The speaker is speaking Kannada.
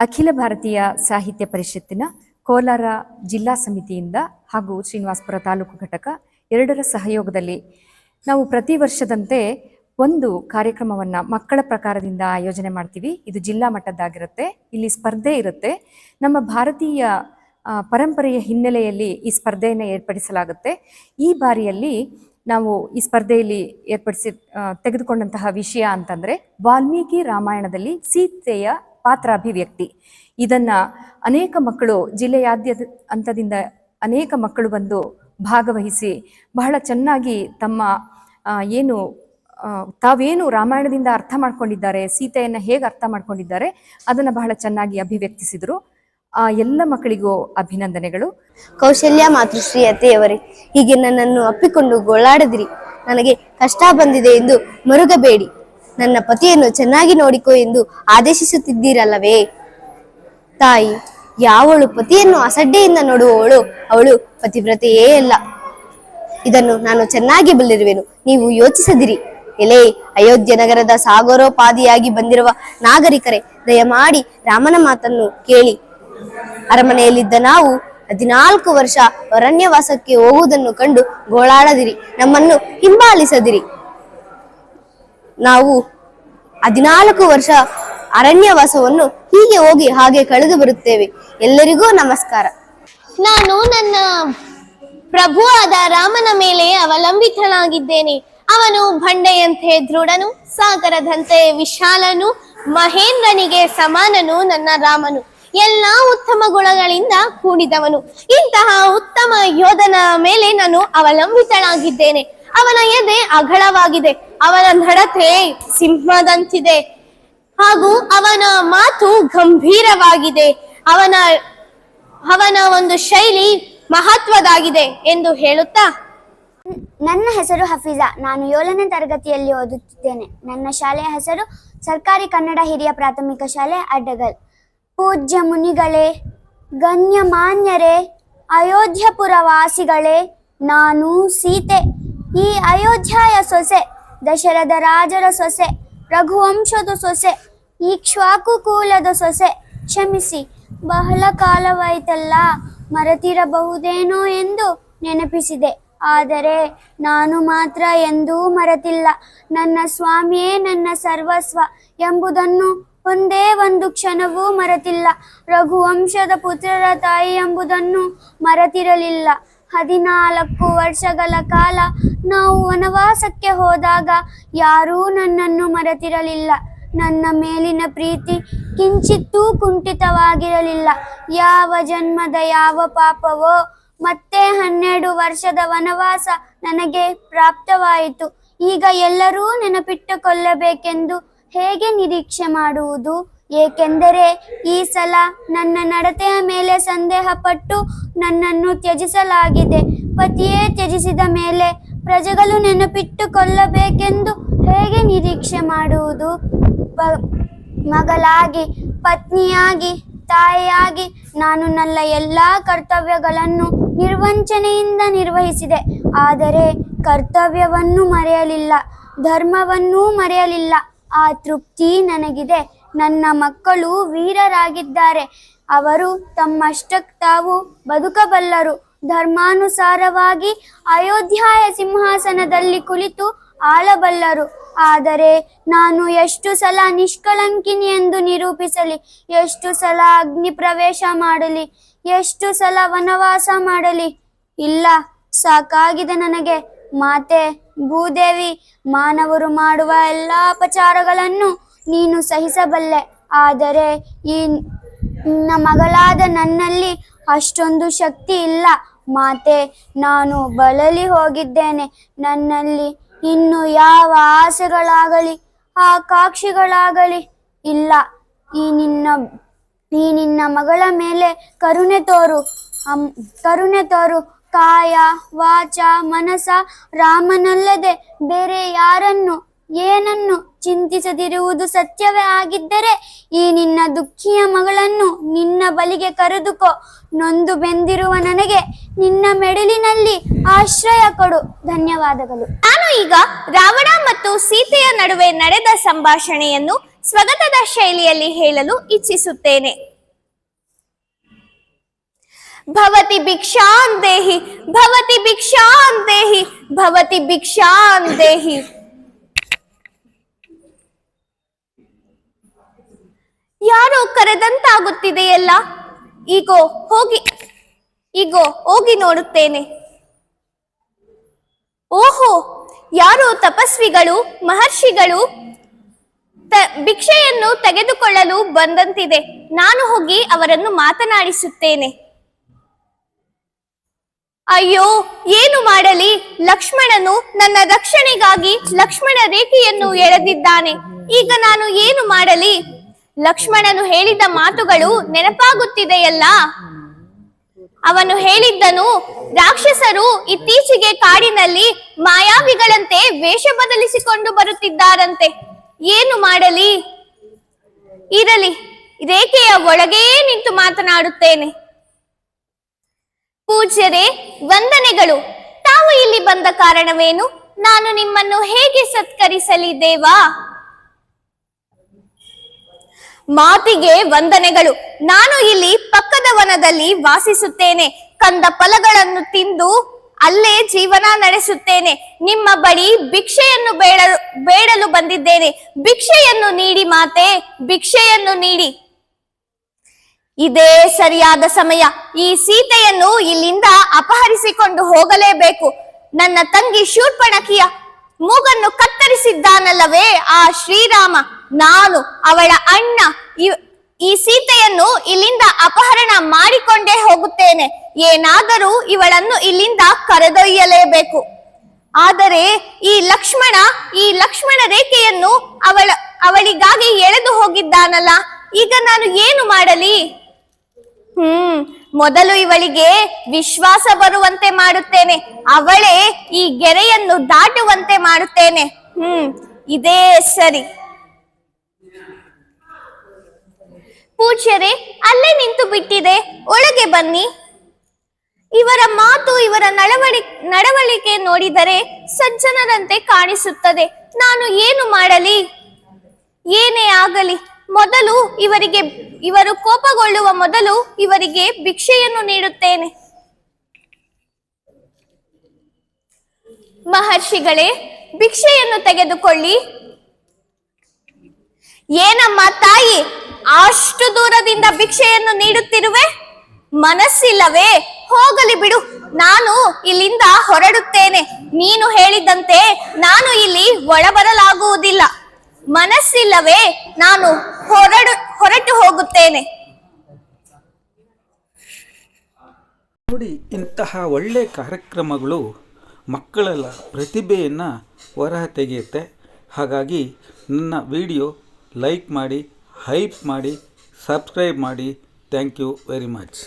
ಅಖಿಲ ಭಾರತೀಯ ಸಾಹಿತ್ಯ ಪರಿಷತ್ತಿನ ಕೋಲಾರ ಜಿಲ್ಲಾ ಸಮಿತಿಯಿಂದ ಹಾಗೂ ಶ್ರೀನಿವಾಸಪುರ ತಾಲೂಕು ಘಟಕ ಎರಡರ ಸಹಯೋಗದಲ್ಲಿ ನಾವು ಪ್ರತಿ ವರ್ಷದಂತೆ ಒಂದು ಕಾರ್ಯಕ್ರಮವನ್ನು ಮಕ್ಕಳ ಪ್ರಕಾರದಿಂದ ಆಯೋಜನೆ ಮಾಡ್ತೀವಿ. ಇದು ಜಿಲ್ಲಾ ಮಟ್ಟದ್ದಾಗಿರುತ್ತೆ. ಇಲ್ಲಿ ಸ್ಪರ್ಧೆ ಇರುತ್ತೆ. ನಮ್ಮ ಭಾರತೀಯ ಪರಂಪರೆಯ ಹಿನ್ನೆಲೆಯಲ್ಲಿ ಈ ಸ್ಪರ್ಧೆಯನ್ನು ಏರ್ಪಡಿಸಲಾಗುತ್ತೆ. ಈ ಬಾರಿಯಲ್ಲಿ ನಾವು ಈ ಸ್ಪರ್ಧೆಯಲ್ಲಿ ಏರ್ಪಡಿಸಿ ತೆಗೆದುಕೊಂಡಂತಹ ವಿಷಯ ಅಂತಂದರೆ ವಾಲ್ಮೀಕಿ ರಾಮಾಯಣದಲ್ಲಿ ಸೀತೆಯ ಪಾತ್ರಾಭಿವ್ಯಕ್ತಿ ಇದನ್ನು ಅನೇಕ ಮಕ್ಕಳು ಜಿಲ್ಲೆಯಾದ್ಯದ ಹಂತದಿಂದ ಅನೇಕ ಮಕ್ಕಳು ಬಂದು ಭಾಗವಹಿಸಿ ಬಹಳ ಚೆನ್ನಾಗಿ ತಮ್ಮ ಏನು ತಾವೇನು ರಾಮಾಯಣದಿಂದ ಅರ್ಥ ಮಾಡ್ಕೊಂಡಿದ್ದಾರೆ, ಸೀತೆಯನ್ನು ಹೇಗೆ ಅರ್ಥ ಮಾಡ್ಕೊಂಡಿದ್ದಾರೆ, ಅದನ್ನು ಬಹಳ ಚೆನ್ನಾಗಿ ಅಭಿವ್ಯಕ್ತಿಸಿದರು. ಆ, ಎಲ್ಲ ಮಕ್ಕಳಿಗೂ ಅಭಿನಂದನೆಗಳು. ಕೌಶಲ್ಯ ಮಾತೃಶ್ರೀ ಅತ್ತೆಯವರೇ ಹೀಗೆ ನನ್ನನ್ನು ಅಪ್ಪಿಕೊಂಡು ಗೋಳಾಡದಿರಿ. ನನಗೆ ಕಷ್ಟ ಬಂದಿದೆ ಎಂದು ಮರುಗಬೇಡಿ. ನನ್ನ ಪತಿಯನ್ನು ಚೆನ್ನಾಗಿ ನೋಡಿಕೋ ಎಂದು ಆದೇಶಿಸುತ್ತಿದ್ದೀರಲ್ಲವೇ? ತಾಯಿ, ಯಾವಳು ಪತಿಯನ್ನು ಅಸಡ್ಡೆಯಿಂದ ನೋಡುವವಳು, ಅವಳು ಪತಿವ್ರತೆಯೇ ಅಲ್ಲ. ಇದನ್ನು ನಾನು ಚೆನ್ನಾಗಿ ಬಲ್ಲಿರುವೆನು. ನೀವು ಯೋಚಿಸದಿರಿ. ಎಲೆ, ಅಯೋಧ್ಯ ನಗರದ ಸಾಗರೋಪಾದಿಯಾಗಿ ಬಂದಿರುವ ನಾಗರಿಕರೇ, ದಯಮಾಡಿ ರಾಮನ ಮಾತನ್ನು ಕೇಳಿ. ಅರಮನೆಯಲ್ಲಿದ್ದ ನಾವು ಹದಿನಾಲ್ಕು ವರ್ಷ ಅರಣ್ಯವಾಸಕ್ಕೆ ಹೋಗುವುದನ್ನು ಕಂಡು ಗೋಳಾಡದಿರಿ. ನಮ್ಮನ್ನು ಹಿಂಬಾಲಿಸದಿರಿ. ನಾವು ಹದಿನಾಲ್ಕು ವರ್ಷ ಅರಣ್ಯವಾಸವನ್ನು ಹೀಗೆ ಹೋಗಿ ಹಾಗೆ ಕಳೆದು ಬರುತ್ತೇವೆ. ಎಲ್ಲರಿಗೂ ನಮಸ್ಕಾರ. ನಾನು ನನ್ನ ಪ್ರಭುವಾದ ರಾಮನ ಮೇಲೆ ಅವಲಂಬಿತನಾಗಿದ್ದೇನೆ. ಅವನು ಬಂಡೆಯಂತೆ ದೃಢನು, ಸಾಗರದಂತೆ ವಿಶಾಲನು, ಮಹೇಂದ್ರನಿಗೆ ಸಮಾನನು ನನ್ನ ರಾಮನು. ಎಲ್ಲಾ ಉತ್ತಮ ಗುಣಗಳಿಂದ ಕೂಡಿದವನು. ಇಂತಹ ಉತ್ತಮ ಯೋಧನ ಮೇಲೆ ನಾನು ಅವಲಂಬಿತನಾಗಿದ್ದೇನೆ ಅವನ ಎದೆ ಅಗಲವಾಗಿದೆ. ಅವನ ನಡತೆ ಸಿಂಹದಂತಿದೆ. ಹಾಗೂ ಅವನ ಮಾತು ಗಂಭೀರವಾಗಿದೆ. ಅವನ ಅವನ ಒಂದು ಶೈಲಿ ಮಹತ್ವದಾಗಿದೆ ಎಂದು ಹೇಳುತ್ತಾ? ನನ್ನ ಹೆಸರು ಹಫೀಜಾ. ನಾನು ಏಳನೇ ತರಗತಿಯಲ್ಲಿ ಓದುತ್ತಿದ್ದೇನೆ. ನನ್ನ ಶಾಲೆಯ ಹೆಸರು ಸರ್ಕಾರಿ ಕನ್ನಡ ಹಿರಿಯ ಪ್ರಾಥಮಿಕ ಶಾಲೆ ಅಡ್ಡಗಲ್. ಪೂಜ್ಯ ಮುನಿಗಳೇ, ಗಣ್ಯಮಾನ್ಯರೇ, ಅಯೋಧ್ಯಪುರ ವಾಸಿಗಳೇ, ನಾನು ಸೀತೆ. ಈ ಅಯೋಧ್ಯಾಯ ಸೊಸೆ ದಶರಥ ರಾಜರ ಸೊಸೆ, ರಘುವಂಶದ ಸೊಸೆ ಈಕ್ಷ್ವಾಕು ಕೂಲದ ಸೊಸೆ. ಕ್ಷಮಿಸಿ, ಬಹಳ ಕಾಲವಾಯಿತಲ್ಲ, ಮರೆತಿರಬಹುದೇನೋ ಎಂದು ನೆನಪಿಸಿದೆ. ಆದರೆ ನಾನು ಮಾತ್ರ ಎಂದೂ ಮರೆತಿಲ್ಲ. ನನ್ನ ಸ್ವಾಮಿಯೇ ನನ್ನ ಸರ್ವಸ್ವ ಎಂಬುದನ್ನು ಒಂದೇ ಒಂದು ಕ್ಷಣವೂ ಮರೆತಿಲ್ಲ. ರಘುವಂಶದ ಪುತ್ರರ ತಾಯಿ ಎಂಬುದನ್ನು ಮರೆತಿರಲಿಲ್ಲ. ಹದಿನಾಲ್ಕು ವರ್ಷಗಳ ಕಾಲ ನಾವು ವನವಾಸಕ್ಕೆ ಹೋದಾಗ ಯಾರೂ ನನ್ನನ್ನು ಮರೆತಿರಲಿಲ್ಲ. ನನ್ನ ಮೇಲಿನ ಪ್ರೀತಿ ಕಿಂಚಿತ್ತೂ ಕುಂಠಿತವಾಗಿರಲಿಲ್ಲ. ಯಾವ ಜನ್ಮದ ಯಾವ ಪಾಪವೋ, ಮತ್ತೆ ಹನ್ನೆರಡು ವರ್ಷದ ವನವಾಸ ನನಗೆ ಪ್ರಾಪ್ತವಾಯಿತು. ಈಗ ಎಲ್ಲರೂ ನೆನಪಿಟ್ಟುಕೊಳ್ಳಬೇಕೆಂದು ಹೇಗೆ ನಿರೀಕ್ಷೆ ಮಾಡುವುದು? ಏಕೆಂದರೆ ಈ ಸಲ ನನ್ನ ನಡತೆಯ ಮೇಲೆ ಸಂದೇಹ ಪಟ್ಟು ನನ್ನನ್ನು ತ್ಯಜಿಸಲಾಗಿದೆ. ಪತಿಯೇ ತ್ಯಜಿಸಿದ ಮೇಲೆ ಪ್ರಜೆಗಳು ನೆನಪಿಟ್ಟುಕೊಳ್ಳಬೇಕೆಂದು ಹೇಗೆ ನಿರೀಕ್ಷೆ ಮಾಡುವುದು? ಮಗಳಾಗಿ, ಪತ್ನಿಯಾಗಿ, ತಾಯಿಯಾಗಿ ನಾನು ನನ್ನ ಎಲ್ಲ ಕರ್ತವ್ಯಗಳನ್ನು ನಿರ್ವಂಚನೆಯಿಂದ ನಿರ್ವಹಿಸಿದೆ. ಆದರೆ ಕರ್ತವ್ಯವನ್ನು ಮರೆಯಲಿಲ್ಲ, ಧರ್ಮವನ್ನೂ ಮರೆಯಲಿಲ್ಲ. ಆ ತೃಪ್ತಿ ನನಗಿದೆ. ನನ್ನ ಮಕ್ಕಳು ವೀರರಾಗಿದ್ದಾರೆ. ಅವರು ತಮ್ಮಷ್ಟಕ್ಕೆ ತಾವು ಬದುಕಬಲ್ಲರು. ಧರ್ಮಾನುಸಾರವಾಗಿ ಅಯೋಧ್ಯಾಯ ಸಿಂಹಾಸನದಲ್ಲಿ ಕುಳಿತು ಆಳಬಲ್ಲರು. ಆದರೆ ನಾನು ಎಷ್ಟು ಸಲ ನಿಷ್ಕಳಂಕಿನಿ ಎಂದು ನಿರೂಪಿಸಲಿ, ಎಷ್ಟು ಸಲ ಅಗ್ನಿ ಪ್ರವೇಶ ಮಾಡಲಿ, ಎಷ್ಟು ಸಲ ವನವಾಸ ಮಾಡಲಿ? ಇಲ್ಲ, ಸಾಕಾಗಿದೆ ನನಗೆ. ಮಾತೆ, ಭೂದೇವಿ, ಮಾನವರು ಮಾಡುವ ಎಲ್ಲ ಅಪಚಾರಗಳನ್ನು ನೀನು ಸಹಿಸಬಲ್ಲೆ. ಆದರೆ ಈ ನಿನ್ನ ಮಗಳಾದ ನನ್ನಲ್ಲಿ ಅಷ್ಟೊಂದು ಶಕ್ತಿ ಇಲ್ಲ. ಮಾತೆ, ನಾನು ಬಳಲಿ ಹೋಗಿದ್ದೇನೆ. ನನ್ನಲ್ಲಿ ಇನ್ನು ಯಾವ ಆಸೆಗಳಾಗಲಿ ಆಕಾಂಕ್ಷಿಗಳಾಗಲಿ ಇಲ್ಲ. ಈ ನಿನ್ನ ಈ ನಿನ್ನ ಮಗಳ ಮೇಲೆ ಕರುಣೆ ತೋರು. ಕರುಣೆ ತೋರು. ಕಾಯ, ವಾಚ ಮನಸ ರಾಮನಲ್ಲದೆ ಬೇರೆ ಯಾರನ್ನು ಏನನ್ನು ಚಿಂತಿಸದಿರುವುದು ಸತ್ಯವೇ ಆಗಿದ್ದರೆ ಈ ನಿನ್ನ ದುಃಖಿಯ ಮಗಳನ್ನು ನಿನ್ನ ಬಲಿಗೆ ಕರೆದುಕೋ. ನೊಂದು ಬೆಂದಿರುವ ನನಗೆ ನಿನ್ನ ಮೆಡಲಿನಲ್ಲಿ ಆಶ್ರಯ ಕೊಡು. ಧನ್ಯವಾದಗಳು. ನಾನು ಈಗ ರಾವಣ ಮತ್ತು ಸೀತೆಯ ನಡುವೆ ನಡೆದ ಸಂಭಾಷಣೆಯನ್ನು ಸ್ವಗತದ ಶೈಲಿಯಲ್ಲಿ ಹೇಳಲು ಇಚ್ಛಿಸುತ್ತೇನೆ. ಭವತಿ ಭಿಕ್ಷಾಂದೇಹಿ ಭವತಿ ಭಿಕ್ಷಾಂದೇಹಿ ಭವತಿ ಭಿಕ್ಷಾನ್ ದೇಹಿ ಯಾರೋ ಕರೆದಂತಾಗುತ್ತಿದೆಯಲ್ಲ? ಈಗೋ, ಹೋಗಿ ಈಗೋ, ಹೋಗಿ ನೋಡುತ್ತೇನೆ. ಓಹೋ, ಯಾರೋ ತಪಸ್ವಿಗಳು, ಮಹರ್ಷಿಗಳು ಭಿಕ್ಷೆಯನ್ನು ತೆಗೆದುಕೊಳ್ಳಲು ಬಂದಂತಿದೆ. ನಾನು ಹೋಗಿ ಅವರನ್ನು ಮಾತನಾಡಿಸುತ್ತೇನೆ. ಅಯ್ಯೋ, ಏನು ಮಾಡಲಿ? ಲಕ್ಷ್ಮಣನು ನನ್ನ ರಕ್ಷಣೆಗಾಗಿ ಲಕ್ಷ್ಮಣ ರೇಖೆಯನ್ನು ಎಳೆದಿದ್ದಾನೆ. ಈಗ ನಾನು ಏನು ಮಾಡಲಿ? ಲಕ್ಷ್ಮಣನು ಹೇಳಿದ ಮಾತುಗಳು ನೆನಪಾಗುತ್ತಿದೆಯಲ್ಲ? ಅವನು ಹೇಳಿದ್ದನು ರಾಕ್ಷಸರು ಇತ್ತೀಚೆಗೆ ಕಾಡಿನಲ್ಲಿ ಮಾಯಾವಿಗಳಂತೆ ವೇಷ ಬದಲಿಸಿಕೊಂಡು ಬರುತ್ತಿದ್ದಾರಂತೆ. ಏನು ಮಾಡಲಿ? ಇರಲಿ, ರೇಖೆಯ ಒಳಗೇ ನಿಂತು ಮಾತನಾಡುತ್ತೇನೆ. ಪೂಜ್ಯರೇ, ವಂದನೆಗಳು. ತಾವು ಇಲ್ಲಿ ಬಂದ ಕಾರಣವೇನು? ನಾನು ನಿಮ್ಮನ್ನು ಹೇಗೆ ಸತ್ಕರಿಸಲಿ ದೇವಾ? ಮಾತಿಗೆ ವಂದನೆಗಳು. ನಾನು ಇಲ್ಲಿ ಪಕ್ಕದ ವನದಲ್ಲಿ ವಾಸಿಸುತ್ತೇನೆ. ಕಂದ ಫಲಗಳನ್ನು ತಿಂದು ಅಲ್ಲೇ ಜೀವನ ನಡೆಸುತ್ತೇನೆ. ನಿಮ್ಮ ಬಳಿ ಭಿಕ್ಷೆಯನ್ನು ಬೇಡಲು ಬೇಡಲು ಬಂದಿದ್ದೇನೆ. ಭಿಕ್ಷೆಯನ್ನು ನೀಡಿ ಮಾತೆ, ಭಿಕ್ಷೆಯನ್ನು ನೀಡಿ. ಇದೇ ಸರಿಯಾದ ಸಮಯ. ಈ ಸೀತೆಯನ್ನು ಇಲ್ಲಿಂದ ಅಪಹರಿಸಿಕೊಂಡು ಹೋಗಲೇಬೇಕು. ನನ್ನ ತಂಗಿ ಶೂರ್ಪಣಕಿಯ ಮೂಗನ್ನು ಕತ್ತರಿಸಿದ್ದಾನಲ್ಲವೇ ಆ ಶ್ರೀರಾಮ? ನಾನು ಅವಳ ಅಣ್ಣ. ಈ ಸೀತೆಯನ್ನು ಇಲ್ಲಿಂದ ಅಪಹರಣ ಮಾಡಿಕೊಂಡೇ ಹೋಗುತ್ತೇನೆ. ಏನಾದರೂ ಇವಳನ್ನು ಇಲ್ಲಿಂದ ಕರೆದೊಯ್ಯಲೇಬೇಕು. ಆದರೆ ಈ ಲಕ್ಷ್ಮಣ ಈ ಲಕ್ಷ್ಮಣ ರೇಖೆಯನ್ನು ಅವಳ, ಅವಳಿಗಾಗಿ ಎಳೆದು ಹೋಗಿದ್ದಾನಲ್ಲ. ಈಗ ನಾನು ಏನು ಮಾಡಲಿ? ಹ್ಮ್, ಮೊದಲು ಇವಳಿಗೆ ವಿಶ್ವಾಸ ಬರುವಂತೆ ಮಾಡುತ್ತೇನೆ. ಅವಳೇ ಈ ಗೆರೆಯನ್ನು ದಾಟುವಂತೆ ಮಾಡುತ್ತೇನೆ. ಹ್ಮ್, ಇದೇ ಸರಿ. ಪೂಜ್ಯರೇ, ಅಲ್ಲೇ ನಿಂತು ಬಿಟ್ಟಿದೆ. ಒಳಗೆ ಬನ್ನಿ. ಇವರ ಮಾತು, ಇವರ ನಡವಳಿ ನಡವಳಿಕೆ ನೋಡಿದರೆ ಸಜ್ಜನರಂತೆ ಕಾಣಿಸುತ್ತದೆ. ನಾನು ಏನು ಮಾಡಲಿ? ಏನೇ ಆಗಲಿ, ಮೊದಲು ಇವರಿಗೆ, ಇವರು ಕೋಪಗೊಳ್ಳುವ ಮೊದಲು ಇವರಿಗೆ ಭಿಕ್ಷೆಯನ್ನು ನೀಡುತ್ತೇನೆ. ಮಹರ್ಷಿಗಳೇ, ಭಿಕ್ಷೆಯನ್ನು ತೆಗೆದುಕೊಳ್ಳಿ. ಏನಮ್ಮ ತಾಯಿ, ಅಷ್ಟು ದೂರದಿಂದ ಭಿಕ್ಷೆಯನ್ನು ನೀಡುತ್ತಿರುವೆ? ಮನಸ್ಸಿಲ್ಲವೇ? ಹೋಗಲಿ ಬಿಡು. ನಾನು ಇಲ್ಲಿಂದ ಹೊರಡುತ್ತೇನೆ. ನೀನು ಹೇಳಿದಂತೆ ನಾನು ಇಲ್ಲಿ ಒಳಬರಲಾಗುವುದಿಲ್ಲ. ಮನಸ್ಸಿಲ್ಲವೇ? ನಾನು ಹೊರಡು, ಹೊರಟು ಹೋಗುತ್ತೇನೆ. ನೋಡಿ, ಇಂತಹ ಒಳ್ಳೆ ಕಾರ್ಯಕ್ರಮಗಳು ಮಕ್ಕಳ ಪ್ರತಿಭೆಯನ್ನು ಹೊರ ತೆಗೆಯುತ್ತೆ ಹಾಗಾಗಿ, ನನ್ನ ವಿಡಿಯೋ ಲೈಕ್ ಮಾಡಿ ಹೈಪ್ ಮಾಡಿ ಸಬ್ಸ್ಕ್ರೈಬ್ ಮಾಡಿ. Thank you very much